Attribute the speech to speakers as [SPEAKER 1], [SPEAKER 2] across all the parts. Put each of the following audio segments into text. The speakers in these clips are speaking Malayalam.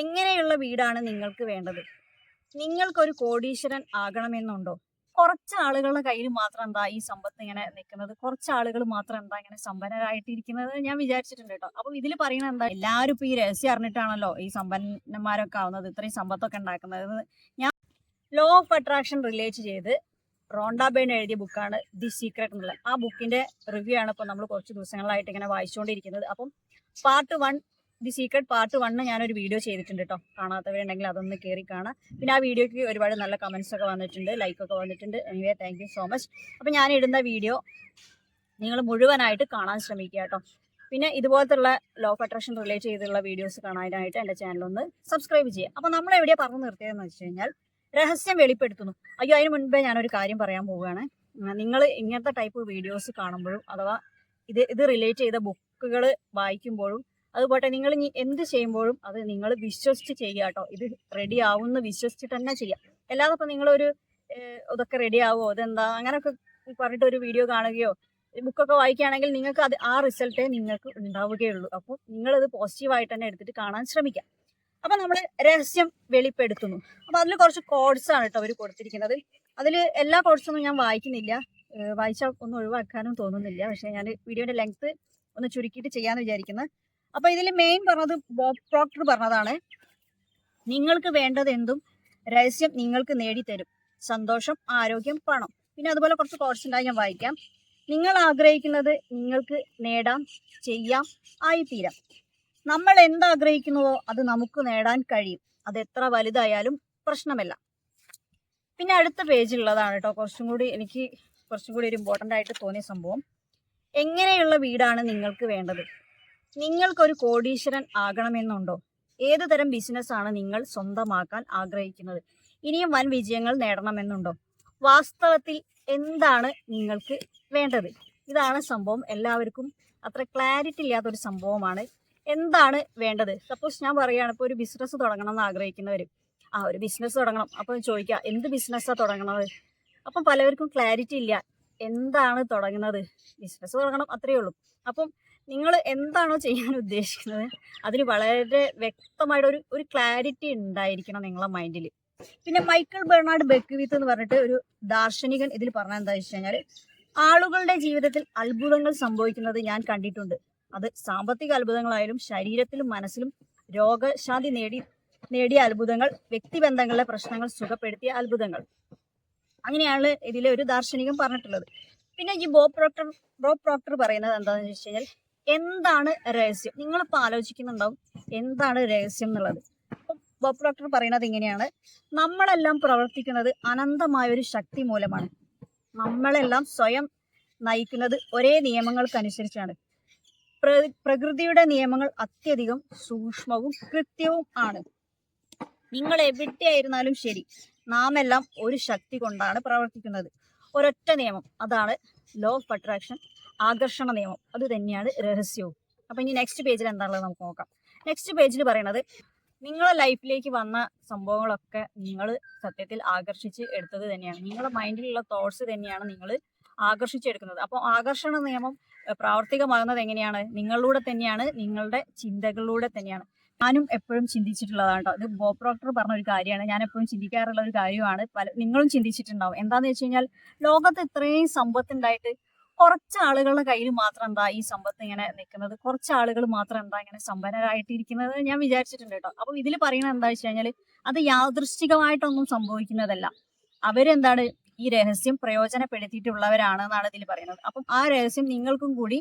[SPEAKER 1] എങ്ങനെയുള്ള വീടാണ് നിങ്ങൾക്ക് വേണ്ടത്? നിങ്ങൾക്കൊരു കോടീശ്വരൻ ആകണമെന്നുണ്ടോ? കുറച്ച് ആളുകളുടെ കയ്യിൽ മാത്രം എന്താ ഈ സമ്പത്ത് ഇങ്ങനെ നിൽക്കുന്നത്? കുറച്ച് ആളുകൾ മാത്രം എന്താ ഇങ്ങനെ സമ്പന്നരായിട്ടിരിക്കുന്നത്? ഞാൻ വിചാരിച്ചിട്ടുണ്ട് കേട്ടോ. അപ്പൊ ഇതിൽ പറയുന്നത് എന്താ? എല്ലാവരും ഇപ്പൊ ഈ രഹസ്യം അറിഞ്ഞിട്ടാണല്ലോ ഈ സമ്പന്നന്മാരൊക്കെ ആവുന്നത് ഇത്രയും സമ്പത്തൊക്കെ ഉണ്ടാക്കുന്നത്. ഞാൻ ലോ ഓഫ് അട്രാക്ഷൻ റിലേറ്റ് ചെയ്ത് റോണ്ട ബേൺ എഴുതിയ ബുക്കാണ് ദി സീക്രട്ട് എന്നുള്ളത്. ആ ബുക്കിന്റെ റിവ്യൂ ആണ് ഇപ്പൊ നമ്മൾ കുറച്ച് ദിവസങ്ങളായിട്ട് ഇങ്ങനെ വായിച്ചുകൊണ്ടിരിക്കുന്നത് അപ്പം part one the secret part one ഞാനൊരു വീഡിയോ ചെയ്തിട്ടുണ്ട് കേട്ടോ കാണാത്തവരുണ്ടെങ്കിൽ അതൊന്ന് കയറി കാണാം. പിന്നെ ആ വീഡിയോക്ക് ഒരുപാട് നല്ല കമൻസ് ഒക്കെ വന്നിട്ടുണ്ട് ലൈക്ക് ഒക്കെ വന്നിട്ടുണ്ട്. എനിവേ താങ്ക് സോ മച്ച് അപ്പം ഞാൻ ഇടുന്ന വീഡിയോ നിങ്ങൾ മുഴുവനായിട്ട് കാണാൻ ശ്രമിക്കുക കേട്ടോ പിന്നെ ഇതുപോലത്തുള്ള ലോ ഓഫ് അട്രാക്ഷൻ റിലേറ്റ് ചെയ്തുള്ള വീഡിയോസ് കാണാനായിട്ട് എന്റെ ചാനൽ ഒന്ന് സബ്സ്ക്രൈബ് ചെയ്യുക. അപ്പം നമ്മൾ എവിടെയാണ് പറഞ്ഞു നിർത്തിയതെന്ന് വെച്ച് കഴിഞ്ഞാൽ രഹസ്യം വെളിപ്പെടുത്തുന്നു. അയ്യോ അതിന് മുൻപേ ഞാനൊരു കാര്യം പറയാൻ പോവുകയാണ്. നിങ്ങൾ ഇങ്ങനത്തെ ടൈപ്പ് വീഡിയോസ് കാണുമ്പോഴും അഥവാ ഇത് ഇത് റിലേറ്റ് ചെയ്ത ബുക്കുകൾ വായിക്കുമ്പോഴും അതുപോലെ നിങ്ങൾ എന്ത് ചെയ്യുമ്പോഴും അത് നിങ്ങൾ വിശ്വസിച്ച് ചെയ്യുക കേട്ടോ. ഇത് റെഡി ആവുമെന്ന് വിശ്വസിച്ചിട്ട് തന്നെ ചെയ്യാം. അല്ലാതെ ഇപ്പം നിങ്ങളൊരു ഇതൊക്കെ റെഡി ആവുമോ അതെന്താ അങ്ങനെയൊക്കെ പറഞ്ഞിട്ട് ഒരു വീഡിയോ കാണുകയോ ബുക്കൊക്കെ വായിക്കുകയാണെങ്കിൽ നിങ്ങൾക്ക് അത് ആ റിസൾട്ടേ നിങ്ങൾക്ക് ഉണ്ടാവുകയുള്ളൂ. അപ്പോൾ നിങ്ങളത് പോസിറ്റീവായിട്ട് തന്നെ എടുത്തിട്ട് കാണാൻ ശ്രമിക്കാം. അപ്പം നമ്മൾ രഹസ്യം വെളിപ്പെടുത്തുന്നു. അപ്പോൾ അതിൽ കുറച്ച് കോഡ്സ് ആണ് കേട്ടോ അവർ കൊടുത്തിരിക്കുന്നത്. അതിൽ എല്ലാ കോഡ്സൊന്നും ഞാൻ വായിക്കുന്നില്ല. വായിച്ചാൽ ഒന്നും ഒഴിവാക്കാനും തോന്നുന്നില്ല. പക്ഷേ ഞാൻ വീഡിയോയുടെ ലെങ്ത് ഒന്ന് ചുരുക്കിയിട്ട് ചെയ്യാമെന്ന് വിചാരിക്കുന്നത് അപ്പോൾ ഇതിൽ മെയിൻ പറഞ്ഞത് ബോബ് പ്രോക്ടർ പറഞ്ഞതാണ്. നിങ്ങൾക്ക് വേണ്ടത് എന്തും രഹസ്യം നിങ്ങൾക്ക് നേടിത്തരും. സന്തോഷം ആരോഗ്യം പണം. പിന്നെ അതുപോലെ കുറച്ച് കോഴ്സ് ഉണ്ടായി ഞാൻ വായിക്കാം. നിങ്ങൾ ആഗ്രഹിക്കുന്നത് നിങ്ങൾക്ക് നേടാം ചെയ്യാം ആയിത്തീരാം. നമ്മൾ എന്താഗ്രഹിക്കുന്നുവോ അത് നമുക്ക് നേടാൻ കഴിയും. അത് എത്ര വലുതായാലും പ്രശ്നമല്ല. പിന്നെ അടുത്ത പേജിലുള്ളതാണ് കേട്ടോ. കുറച്ചും കൂടി എനിക്ക് കുറച്ചും കൂടി ഒരു ഇമ്പോർട്ടന്റ് ആയിട്ട് തോന്നിയ സംഭവം. എങ്ങനെയുള്ള വീടാണ് നിങ്ങൾക്ക് വേണ്ടത്? നിങ്ങൾക്കൊരു കോടീശ്വരൻ ആകണമെന്നുണ്ടോ? ഏത് തരം ബിസിനസ്സാണ് നിങ്ങൾ സ്വന്തമാക്കാൻ ആഗ്രഹിക്കുന്നത്? ഇനിയും വൻ വിജയങ്ങൾ നേടണമെന്നുണ്ടോ? വാസ്തവത്തിൽ എന്താണ് നിങ്ങൾക്ക് വേണ്ടത്? ഇതാണ് സംഭവം. എല്ലാവർക്കും അത്ര ക്ലാരിറ്റി ഇല്ലാത്തൊരു സംഭവമാണ്. എന്താണ് വേണ്ടത്? സപ്പോസ് ഞാൻ പറയുകയാണ് ഇപ്പോൾ ഒരു ബിസിനസ് തുടങ്ങണം എന്ന് ആഗ്രഹിക്കുന്നവർ ആ ഒരു ബിസിനസ് തുടങ്ങണം. അപ്പോൾ ചോദിക്കുക എന്ത് ബിസിനസ്സാണ് തുടങ്ങണത്? അപ്പം പലവർക്കും ക്ലാരിറ്റി ഇല്ല. എന്താണ് തുടങ്ങുന്നത്? ബിസിനസ് തുടങ്ങണം അത്രയേ ഉള്ളൂ. അപ്പം നിങ്ങൾ എന്താണോ ചെയ്യാൻ ഉദ്ദേശിക്കുന്നത്? അതിന് വളരെ വ്യക്തമായിട്ട് ഒരു ഒരു ക്ലാരിറ്റി ഉണ്ടായിരിക്കണം നിങ്ങളെ മൈൻഡിൽ പിന്നെ മൈക്കിൾ ബെർണാഡ് ബെക്വിത്ത് എന്ന് പറഞ്ഞിട്ട് ഒരു ദാർശനികൻ ഇതിൽ പറഞ്ഞ എന്താ വെച്ച് കഴിഞ്ഞാൽ ആളുകളുടെ ജീവിതത്തിൽ അത്ഭുതങ്ങൾ സംഭവിക്കുന്നത് ഞാൻ കണ്ടിട്ടുണ്ട്. അത് സാമ്പത്തിക അത്ഭുതങ്ങളായാലും ശരീരത്തിലും മനസ്സിലും രോഗശാന്തി നേടി നേടിയ അത്ഭുതങ്ങൾ വ്യക്തിബന്ധങ്ങളിലെ പ്രശ്നങ്ങൾ സുഖപ്പെടുത്തിയ അത്ഭുതങ്ങൾ. അങ്ങനെയാണ് ഇതിലെ ഒരു ദാർശനികം പറഞ്ഞിട്ടുള്ളത്. പിന്നെ ഈ ബോ പ്രോക്ടർ ബോ പ്രോക്ടർ പറയുന്നത് എന്താണെന്ന് വെച്ച് കഴിഞ്ഞാൽ എന്താണ് രഹസ്യം? നിങ്ങളിപ്പോൾ ആലോചിക്കുന്നുണ്ടാവും എന്താണ് രഹസ്യം എന്നുള്ളത്. ബോബ് ഡോക്ടർ പറയുന്നത് ഇങ്ങനെയാണ്. നമ്മളെല്ലാം പ്രവർത്തിക്കുന്നത് അനന്തമായ ഒരു ശക്തി മൂലമാണ്. നമ്മളെല്ലാം സ്വയം നയിക്കുന്നത് ഒരേ നിയമങ്ങൾക്കനുസരിച്ചാണ്. പ്ര- പ്രകൃതിയുടെ നിയമങ്ങൾ അത്യധികം സൂക്ഷ്മവും കൃത്യവും ആണ്. നിങ്ങൾ എവിടെയായിരുന്നാലും ശരി നാം എല്ലാം ഒരു ശക്തി കൊണ്ടാണ് പ്രവർത്തിക്കുന്നത്. ഒരൊറ്റ നിയമം അതാണ് ലോ ഓഫ് അട്രാക്ഷൻ ആകർഷണ നിയമം. അത് തന്നെയാണ് രഹസ്യവും. അപ്പം ഇനി നെക്സ്റ്റ് പേജിൽ എന്താണുള്ളത് നമുക്ക് നോക്കാം. നെക്സ്റ്റ് പേജിൽ പറയണത് നിങ്ങളെ ലൈഫിലേക്ക് വന്ന സംഭവങ്ങളൊക്കെ നിങ്ങൾ സത്യത്തിൽ ആകർഷിച്ച് എടുത്തത് തന്നെയാണ്. നിങ്ങളുടെ മൈൻഡിലുള്ള തോട്ട്സ് തന്നെയാണ് നിങ്ങൾ ആകർഷിച്ചെടുക്കുന്നത് അപ്പോൾ ആകർഷണ നിയമം പ്രാവർത്തികമാകുന്നത് എങ്ങനെയാണ്? നിങ്ങളിലൂടെ തന്നെയാണ് നിങ്ങളുടെ ചിന്തകളിലൂടെ തന്നെയാണ്. ഞാനും എപ്പോഴും ചിന്തിച്ചിട്ടുള്ളതാണ് കേട്ടോ ഇത് ബോപ്രോക്ടർ പ്രോക്ടർ പറഞ്ഞ ഒരു കാര്യമാണ്. ഞാൻ എപ്പോഴും ചിന്തിക്കാറുള്ള ഒരു കാര്യമാണ്. പല നിങ്ങളും ചിന്തിച്ചിട്ടുണ്ടാവും. എന്താന്ന് വെച്ച് കഴിഞ്ഞാൽ ലോകത്ത് ഇത്രയും സമ്പത്തുണ്ടായിട്ട് കുറച്ച് ആളുകളുടെ കയ്യിൽ മാത്രം എന്താ ഈ സമ്പത്ത് ഇങ്ങനെ നിൽക്കുന്നത് കുറച്ച് ആളുകൾ മാത്രം എന്താ ഇങ്ങനെ സമ്പന്നരായിട്ടിരിക്കുന്നത്? ഞാൻ വിചാരിച്ചിട്ടുണ്ട് കേട്ടോ. അപ്പൊ ഇതിൽ പറയുന്നത് എന്താ വെച്ച് കഴിഞ്ഞാൽ അത് യാദൃശ്ചികമായിട്ടൊന്നും സംഭവിക്കുന്നതല്ല. അവരെന്താണ് ഈ രഹസ്യം പ്രയോജനപ്പെടുത്തിയിട്ടുള്ളവരാണ് എന്നാണ് ഇതിൽ പറയുന്നത്. അപ്പം ആ രഹസ്യം നിങ്ങൾക്കും കൂടി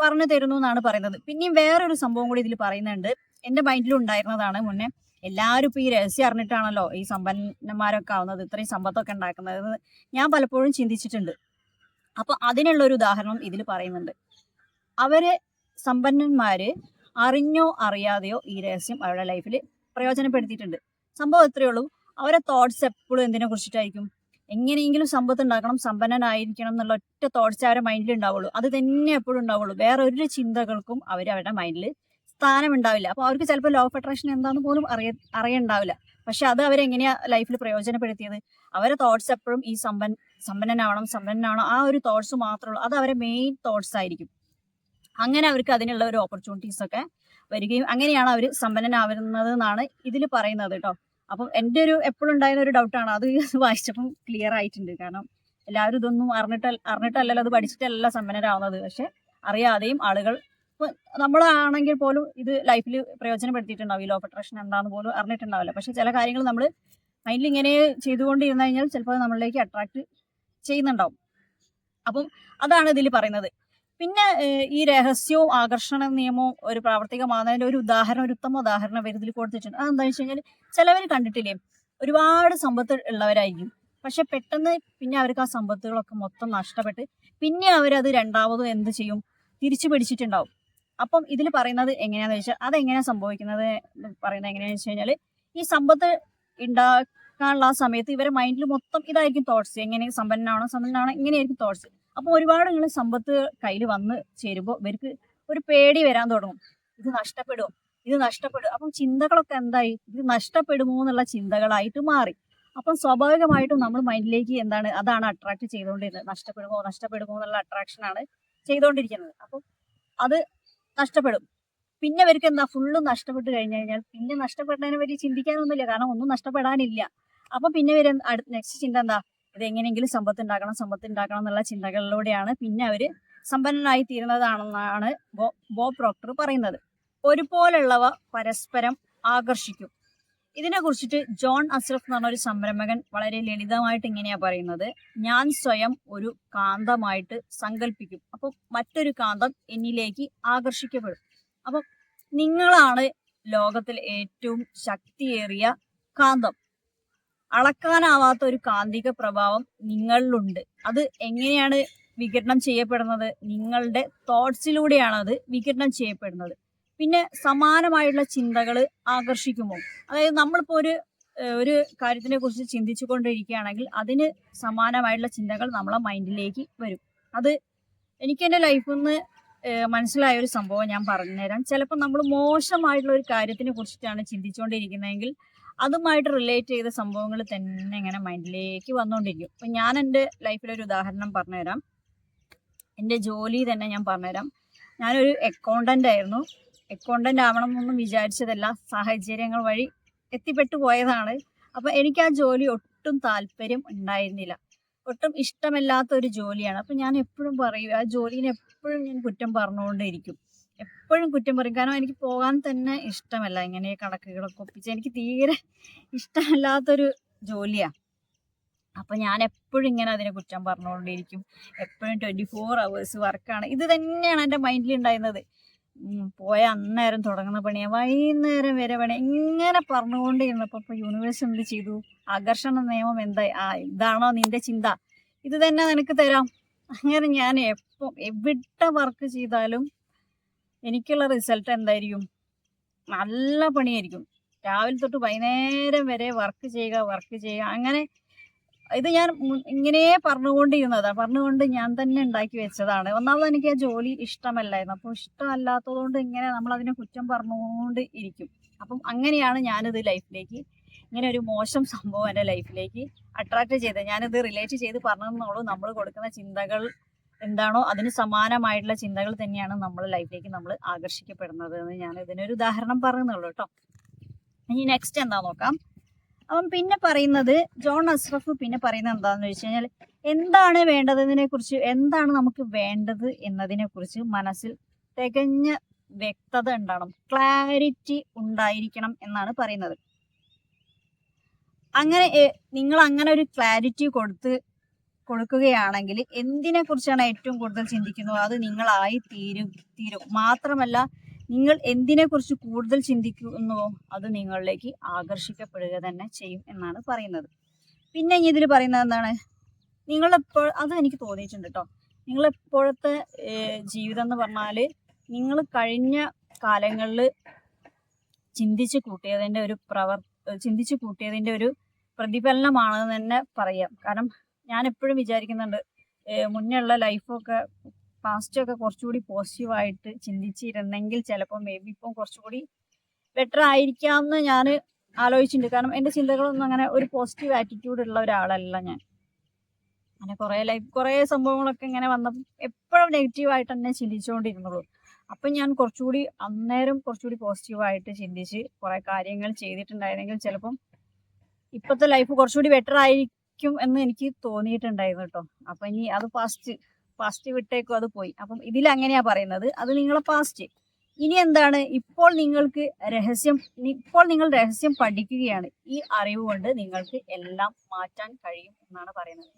[SPEAKER 1] പറഞ്ഞു തരുന്നു എന്നാണ് പറയുന്നത്. പിന്നെയും വേറൊരു സംഭവം കൂടി ഇതിൽ പറയുന്നുണ്ട്. എന്റെ മൈൻഡിൽ ഉണ്ടായിരുന്നതാണ് മുന്നേ എല്ലാവരും ഇപ്പൊ ഈ രഹസ്യം അറിഞ്ഞിട്ടാണല്ലോ ഈ സമ്പന്നന്മാരൊക്കെ ആവുന്നത് ഇത്രയും സമ്പത്തൊക്കെ ഉണ്ടാക്കുന്നത് ഞാൻ പലപ്പോഴും ചിന്തിച്ചിട്ടുണ്ട്. അപ്പൊ അതിനുള്ള ഒരു ഉദാഹരണം ഇതിൽ പറയുന്നുണ്ട്. അവർ സമ്പന്നന്മാര് അറിഞ്ഞോ അറിയാതെയോ ഈ രഹസ്യം അവരുടെ ലൈഫിൽ പ്രയോജനപ്പെടുത്തിയിട്ടുണ്ട്. സംഭവം എത്രയേ ഉള്ളൂ? അവരെ തോട്ട്സ് എപ്പോഴും എന്തിനെ കുറിച്ചിട്ടായിരിക്കും? എങ്ങനെയെങ്കിലും സമ്പത്ത് ഉണ്ടാക്കണം സമ്പന്നനായിരിക്കണം എന്നുള്ള ഒറ്റ തോട്ട്സ് അവരുടെ മൈൻഡിൽ ഉണ്ടാവുള്ളൂ. അത് തന്നെ എപ്പോഴും ഉണ്ടാവുള്ളൂ. വേറെ ഒരു ചിന്തകൾക്കും അവർ അവരുടെ മൈൻഡിൽ സ്ഥാനം ഉണ്ടാവില്ല. അപ്പോൾ അവർക്ക് ചിലപ്പോൾ ലോ ഓഫ് അട്രാക്ഷൻ എന്താണെന്ന് പോലും അറിയ അറിയണ്ടാവില്ല. പക്ഷെ അത് അവരെങ്ങനെയാ ലൈഫിൽ പ്രയോജനപ്പെടുത്തിയത്? അവരെ തോട്ട്സ് എപ്പോഴും ഈ സമ്പൻ സമ്പന്നനാവണം സമ്പന്നനാവണം. ആ ഒരു തോട്ട്സ് മാത്രമേ ഉള്ളൂ അത് അവരെ മെയിൻ തോട്ട്സ് ആയിരിക്കും. അങ്ങനെ അവർക്ക് അതിനുള്ള ഒരു ഓപ്പർച്യൂണിറ്റീസ് ഒക്കെ വരികയും അങ്ങനെയാണ് അവർ സമ്പന്നനാവുന്നത് എന്നാണ് ഇതിൽ പറയുന്നത് കേട്ടോ. അപ്പം എന്റെ ഒരു എപ്പോഴും ഉണ്ടായിരുന്ന ഒരു ഡൗട്ടാണ് അത് വായിച്ചപ്പം ക്ലിയർ ആയിട്ടുണ്ട്. കാരണം എല്ലാവരും ഇതൊന്നും അറിഞ്ഞിട്ട് അറിഞ്ഞിട്ടല്ലല്ലോ അത് പഠിച്ചിട്ടല്ല സമ്പന്നരാവുന്നത്. പക്ഷെ അറിയാതെയും ആളുകൾ നമ്മളാണെങ്കിൽ പോലും ഇത് ലൈഫിൽ പ്രയോജനപ്പെടുത്തിയിട്ടുണ്ടാവും. ഈ ലോ അട്രാക്ഷൻ എന്താന്ന് പോലും അറിഞ്ഞിട്ടുണ്ടാവില്ല. പക്ഷെ ചില കാര്യങ്ങൾ നമ്മൾ മൈൻഡിൽ ഇങ്ങനെ ചെയ്തുകൊണ്ടിരുന്നു കഴിഞ്ഞാൽ ചിലപ്പോൾ നമ്മളിലേക്ക് അട്രാക്ട് ചെയ്യുന്നുണ്ടാവും. അപ്പം അതാണ് ഇതിൽ പറയുന്നത്. പിന്നെ ഈ രഹസ്യവും ആകർഷണ നിയമവും ഒരു പ്രാവർത്തികമാകുന്നതിന്റെ ഒരു ഉദാഹരണം ഒരു ഉത്തമ ഉദാഹരണം ഇവർ ഇതിൽ കൊടുത്തിട്ടുണ്ട്. അതെന്താണെന്ന് വെച്ച് കഴിഞ്ഞാൽ ചിലവർ കണ്ടിട്ടില്ലേ? ഒരുപാട് സമ്പത്ത് ഉള്ളവരായിരിക്കും. പക്ഷെ പെട്ടെന്ന് പിന്നെ അവർക്ക് ആ സമ്പത്തുകളൊക്കെ മൊത്തം നഷ്ടപ്പെട്ട് പിന്നെ അവരത് രണ്ടാമതും എന്ത് ചെയ്യും? തിരിച്ചു പിടിച്ചിട്ടുണ്ടാവും. അപ്പം ഇതിൽ പറയുന്നത് എങ്ങനെയാന്ന് വെച്ചാൽ അതെങ്ങനെയാണ് സംഭവിക്കുന്നത് പറയുന്നത് എങ്ങനെയാണെന്ന് വെച്ച് കഴിഞ്ഞാൽ ഈ സമ്പത്ത് ഉണ്ടാക്കാനുള്ള ആ സമയത്ത് ഇവരെ മൈൻഡിൽ മൊത്തം ഇതായിരിക്കും തോട്ട്സ് എങ്ങനെ സമ്പന്നനാണോ സമ്പന്നനാണോ ഇങ്ങനെയായിരിക്കും തോട്ട്സ് അപ്പോൾ ഒരുപാട് നിങ്ങൾ സമ്പത്ത് കയ്യിൽ വന്ന് ചേരുമ്പോൾ ഇവർക്ക് ഒരു പേടി വരാൻ തുടങ്ങും. ഇത് നഷ്ടപ്പെടും ഇത് നഷ്ടപ്പെടും. അപ്പം ചിന്തകളൊക്കെ എന്തായി? ഇത് നഷ്ടപ്പെടുമോ എന്നുള്ള ചിന്തകളായിട്ട് മാറി. അപ്പം സ്വാഭാവികമായിട്ടും നമ്മൾ മൈൻഡിലേക്ക് എന്താണ് അതാണ് അട്രാക്ട് ചെയ്തുകൊണ്ടിരുന്നത്. നഷ്ടപ്പെടുമോ നഷ്ടപ്പെടുമോ എന്നുള്ള അട്രാക്ഷനാണ് ചെയ്തുകൊണ്ടിരിക്കുന്നത്. അപ്പം അത് നഷ്ടപ്പെടും. പിന്നെ ഇവർക്ക് എന്താ? ഫുള്ള് നഷ്ടപ്പെട്ട് കഴിഞ്ഞു കഴിഞ്ഞാൽ പിന്നെ നഷ്ടപ്പെട്ടതിനെ പറ്റി ചിന്തിക്കാനൊന്നുമില്ല. കാരണം ഒന്നും നഷ്ടപ്പെടാനില്ല. അപ്പൊ പിന്നെ വരും അടുത്ത നെക്സ്റ്റ് ചിന്ത എന്താ? ഇത് എങ്ങനെയെങ്കിലും സമ്പത്ത് ഉണ്ടാക്കണം സമ്പത്ത് ഉണ്ടാക്കണം എന്നുള്ള ചിന്തകളിലൂടെയാണ് പിന്നെ അവർ സമ്പന്നനായി തീരുന്നതാണെന്നാണ് ബോ ബോ പ്രോക്ടർ പറയുന്നത്. ഒരുപോലുള്ളവ പരസ്പരം ആകർഷിക്കും. ഇതിനെ കുറിച്ചിട്ട് ജോൺ അസ്രഫ് എന്ന് പറഞ്ഞ ഒരു സംരംഭകൻ വളരെ ലളിതമായിട്ട് ഇങ്ങനെയാ പറയുന്നത്. ഞാൻ സ്വയം ഒരു കാന്തമായിട്ട് സങ്കല്പിക്കും അപ്പോൾ മറ്റൊരു കാന്തം എന്നിലേക്ക് ആകർഷിക്കപ്പെടും. അപ്പോൾ നിങ്ങളാണ് ലോകത്തിൽ ഏറ്റവും ശക്തിയേറിയ കാന്തം. അളക്കാനാവാത്ത ഒരു കാന്തിക പ്രഭാവം നിങ്ങളിലുണ്ട്. അത് എങ്ങനെയാണ് വികിരണം ചെയ്യപ്പെടുന്നത്? നിങ്ങളുടെ തോട്ട്സിലൂടെയാണ് അത് വികിരണം ചെയ്യപ്പെടുന്നത്. പിന്നെ സമാനമായുള്ള ചിന്തകൾ ആകർഷിക്കുമോ? അതായത് നമ്മളിപ്പോൾ ഒരു ഒരു കാര്യത്തിനെ കുറിച്ച് ചിന്തിച്ചു കൊണ്ടിരിക്കുകയാണെങ്കിൽ അതിന് സമാനമായിട്ടുള്ള ചിന്തകൾ നമ്മളെ മൈൻഡിലേക്ക് വരും. അത് എനിക്ക് എന്റെ ലൈഫിൽ നിന്ന് മനസ്സിലായ ഒരു സംഭവം ഞാൻ പറഞ്ഞുതരാം. ചിലപ്പോൾ നമ്മൾ മോശമായിട്ടുള്ള ഒരു കാര്യത്തിനെ കുറിച്ചിട്ടാണ് ചിന്തിച്ചുകൊണ്ടിരിക്കുന്നതെങ്കിൽ അതുമായിട്ട് റിലേറ്റ് ചെയ്ത സംഭവങ്ങൾ തന്നെ ഇങ്ങനെ മൈൻഡിലേക്ക് വന്നുകൊണ്ടിരിക്കും അപ്പം ഞാൻ എന്റെ ലൈഫിലൊരു ഉദാഹരണം പറഞ്ഞുതരാം. എന്റെ ജോലി തന്നെ ഞാൻ പറഞ്ഞുതരാം. ഞാനൊരു അക്കൗണ്ടന്റ് ആയിരുന്നു. അക്കൗണ്ടന്റ് ആവണം എന്നൊന്നും വിചാരിച്ചതല്ല. സാഹചര്യങ്ങൾ വഴി എത്തിപ്പെട്ടു പോയതാണ്. അപ്പം എനിക്ക് ആ ജോലി ഒട്ടും താല്പര്യം ഉണ്ടായിരുന്നില്ല. ഒട്ടും ഇഷ്ടമല്ലാത്ത ഒരു ജോലിയാണ്. അപ്പം ഞാൻ എപ്പോഴും പറയും ആ ജോലിനെ എപ്പോഴും ഞാൻ കുറ്റം പറഞ്ഞുകൊണ്ടേയിരിക്കും. എപ്പോഴും കുറ്റം പറയും. കാരണം എനിക്ക് പോകാൻ തന്നെ ഇഷ്ടമല്ല ഇങ്ങനെ കണക്കുകളൊക്കെ ഒപ്പിച്ച്. എനിക്ക് തീരെ ഇഷ്ടമല്ലാത്തൊരു ജോലിയാണ് അപ്പം ഞാൻ എപ്പോഴും ഇങ്ങനെ അതിനെ കുറ്റം പറഞ്ഞുകൊണ്ടിരിക്കും. എപ്പോഴും ട്വന്റി ഫോർ അവേഴ്സ് വർക്കാണ് ഇത് തന്നെയാണ് എന്റെ മൈൻഡിൽ ഉണ്ടായിരുന്നത്. പോയ അന്നേരം തുടങ്ങുന്ന പണിയാ. വൈകുന്നേരം വരെ പണി. ഇങ്ങനെ പറഞ്ഞുകൊണ്ടിരുന്നപ്പോൾ ഇപ്പോൾ യൂണിവേഴ്സ് എന്ത് ചെയ്തു? ആകർഷണ നിയമം എന്തായി ആ ഇതാണോ നിന്റെ ചിന്ത? ഇത് തന്നെ നിനക്ക് തരാം. അങ്ങനെ ഞാൻ എപ്പം എവിടെ വർക്ക് ചെയ്താലും എനിക്കുള്ള റിസൾട്ട് എന്തായിരിക്കും? നല്ല പണിയായിരിക്കും. രാവിലെ തൊട്ട് വൈകുന്നേരം വരെ വർക്ക് ചെയ്യുക വർക്ക് ചെയ്യുക. അങ്ങനെ ഇത് ഞാൻ ഇങ്ങനെ പറഞ്ഞുകൊണ്ടിരുന്നതാണ് പറഞ്ഞുകൊണ്ട് ഞാൻ തന്നെ ഉണ്ടാക്കി വെച്ചതാണ്. ഒന്നാമത് എനിക്ക് ആ ജോലി ഇഷ്ടമല്ലായിരുന്നു. അപ്പോൾ ഇഷ്ടമല്ലാത്തതുകൊണ്ട് ഇങ്ങനെ നമ്മൾ അതിനെ കുറ്റം പറഞ്ഞുകൊണ്ട് ഇരിക്കും. അപ്പം അങ്ങനെയാണ് ഞാനിത് ലൈഫിലേക്ക് ഇങ്ങനെ ഒരു മോശം സംഭവം എന്റെ ലൈഫിലേക്ക് അട്രാക്ട് ചെയ്തത്. ഞാനിത് റിലേറ്റ് ചെയ്ത് പറഞ്ഞതെന്നുള്ളൂ നമ്മൾ കൊടുക്കുന്ന ചിന്തകൾ എന്താണോ അതിന് സമാനമായിട്ടുള്ള ചിന്തകൾ തന്നെയാണ് നമ്മൾ ലൈഫിലേക്ക് നമ്മൾ ആകർഷിക്കപ്പെടുന്നത് എന്ന് ഞാൻ ഇതിനൊരു ഉദാഹരണം പറയുന്നുള്ളൂ കേട്ടോ. ഇനി നെക്സ്റ്റ് എന്താ നോക്കാം. അപ്പം പിന്നെ പറയുന്നത് ജോൺ അസ്രഫ് പിന്നെ പറയുന്നത് എന്താണെന്ന് വെച്ച് കഴിഞ്ഞാൽ എന്താണ് വേണ്ടതിനെ കുറിച്ച് എന്താണ് നമുക്ക് വേണ്ടത് എന്നതിനെ കുറിച്ച് മനസ്സിൽ തികഞ്ഞ വ്യക്തത ഉണ്ടാവണം ക്ലാരിറ്റി ഉണ്ടായിരിക്കണം എന്നാണ് പറയുന്നത്. അങ്ങനെ നിങ്ങൾ അങ്ങനെ ഒരു ക്ലാരിറ്റി കൊടുത്ത് കൊടുക്കുകയാണെങ്കിൽ എന്തിനെ കുറിച്ചാണ് ഏറ്റവും കൂടുതൽ ചിന്തിക്കുന്നത്? അത് നിങ്ങളായി തീരും തീരും. മാത്രമല്ല നിങ്ങൾ എന്തിനെ കുറിച്ച് കൂടുതൽ ചിന്തിക്കുന്നുവോ അത് നിങ്ങളിലേക്ക് ആകർഷിക്കപ്പെടുക തന്നെ ചെയ്യും എന്നാണ് പറയുന്നത്. പിന്നെ ഇതിൽ പറയുന്നത് എന്താണ്? നിങ്ങളെപ്പോൾ അത് എനിക്ക് തോന്നിയിട്ടുണ്ട് കേട്ടോ നിങ്ങളെപ്പോഴത്തെ ജീവിതം എന്ന് പറഞ്ഞാൽ നിങ്ങൾ കഴിഞ്ഞ കാലങ്ങളിൽ ചിന്തിച്ച് കൂട്ടിയതിന്റെ ഒരു പ്രവർ ചിന്തിച്ച് കൂട്ടിയതിന്റെ ഒരു പ്രതിഫലനമാണെന്ന് തന്നെ പറയാം. കാരണം ഞാൻ എപ്പോഴും വിചാരിക്കുന്നുണ്ട് മുന്നേ ഉള്ള ലൈഫൊക്കെ പാസ്റ്റൊക്കെ കുറച്ചുകൂടി പോസിറ്റീവായിട്ട് ചിന്തിച്ചിരുന്നെങ്കിൽ ചിലപ്പോൾ മേ ബി ഇപ്പം കുറച്ചുകൂടി ബെറ്റർ ആയിരിക്കാമെന്ന് ഞാൻ ആലോചിച്ചിട്ടുണ്ട്. കാരണം എന്റെ ചിന്തകളൊന്നും അങ്ങനെ ഒരു പോസിറ്റീവ് ആറ്റിറ്റ്യൂഡ് ഉള്ള ഒരാളല്ല ഞാൻ. അങ്ങനെ കുറേ ലൈഫ് കുറേ സംഭവങ്ങളൊക്കെ ഇങ്ങനെ വന്നപ്പോൾ എപ്പോഴും നെഗറ്റീവായിട്ട് തന്നെ ചിന്തിച്ചുകൊണ്ടിരുന്നുള്ളൂ. അപ്പം ഞാൻ കുറച്ചുകൂടി അന്നേരം കുറച്ചുകൂടി പോസിറ്റീവായിട്ട് ചിന്തിച്ച് കുറേ കാര്യങ്ങൾ ചെയ്തിട്ടുണ്ടായിരുന്നെങ്കിൽ ചിലപ്പം ഇപ്പോഴത്തെ ലൈഫ് കുറച്ചുകൂടി ബെറ്റർ ആയിരിക്കും എന്ന് എനിക്ക് തോന്നിയിട്ടുണ്ടായിരുന്നു കേട്ടോ അപ്പം ഇനി അത് പാസ്റ്റ് പാസ്റ്റ് വിട്ടേക്കും അത് പോയി. അപ്പം ഇതിൽ അങ്ങനെയാ പറയുന്നത്. അത് നിങ്ങളെ പാസ്റ്റ് ഇനി എന്താണ്? ഇപ്പോൾ നിങ്ങൾക്ക് രഹസ്യം ഇപ്പോൾ നിങ്ങൾ രഹസ്യം പഠിക്കുകയാണ്. ഈ അറിവ് കൊണ്ട് നിങ്ങൾക്ക് എല്ലാം മാറ്റാൻ കഴിയും എന്നാണ് പറയുന്നത്.